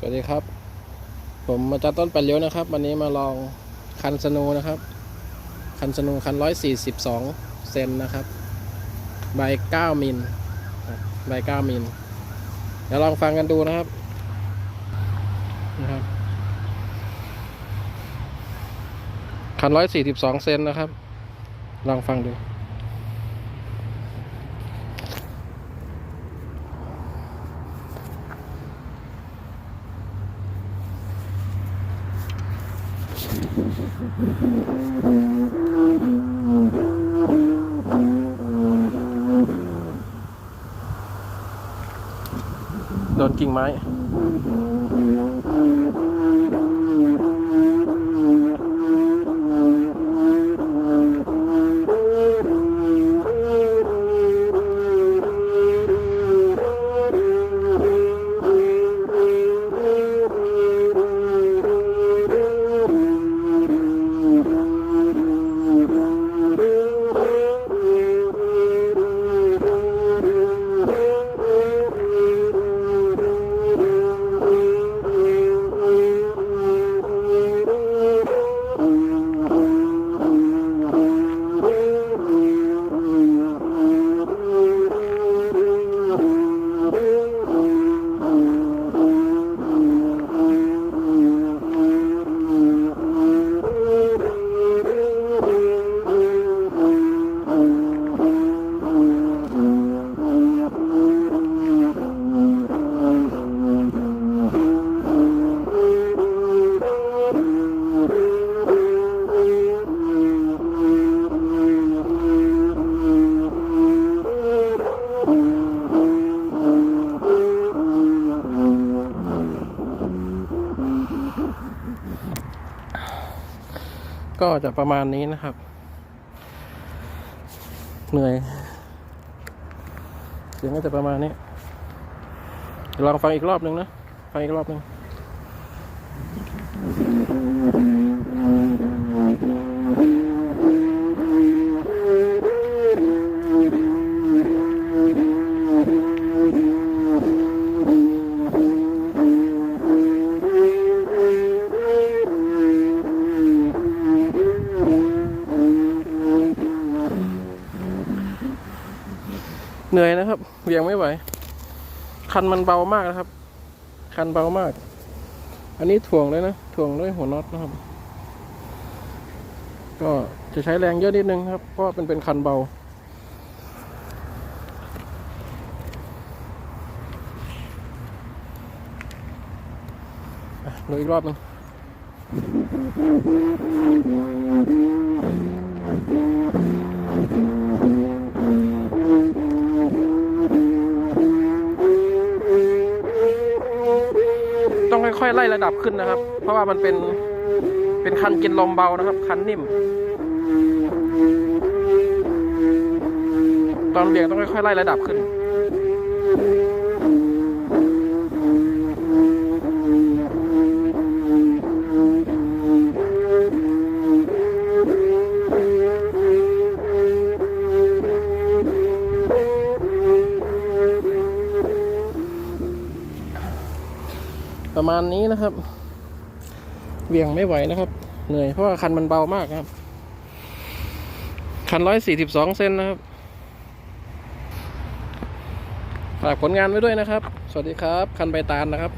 สวัสดีครับ ผมมาจากต้นแปดเลี้ยวนะครับ วันนี้มาลองคันสนูนะครับ คันสนูคันร้อยสี่สิบสองเซนนะครับ ใบเก้ามิลใบเก้ามิลเดี๋ยวลองฟังกันดูนะครับนะครับ คันร้อยสี่สิบสองเซนนะครับ ลองฟังดู โดนกิ่งไม้ ก็จะประมาณนี้นะครับ เหนื่อย เสียงก็จะประมาณนี้ลองฟังอีกรอบหนึ่งนะ ฟังอีกรอบหนึ่ง เหนื่อยนะครับเบี่ยงไม่ไหว คันมันเบามากนะครับ คันเบามาก อันนี้ถ่วงเลยนะถ่วงด้วยหัวน็อตนะครับ ก็จะใช้แรงเยอะนิดนึงครับ เพราะเป็นเป็นคันเบาดูอีกรอบหนึงอ อยๆไล่ระดับขึ้นนะครับ เพราะว่ามันเป็นเป็นคันกินลมเบานะครับ คันนิ่ม ตอนเบี่ยงต้องค่อยๆไล่ระดับขึ้น ประมาณนี้นะครับเวียงไม่ไหวนะครับ เหนื่อย เพราะว่าคันมันเบามากครับ คันร้อยสี่สิบสองเซนนะครับฝากผลงานไว้ด้วยนะครับ สวัสดีครับ คันใบตาลนะครับ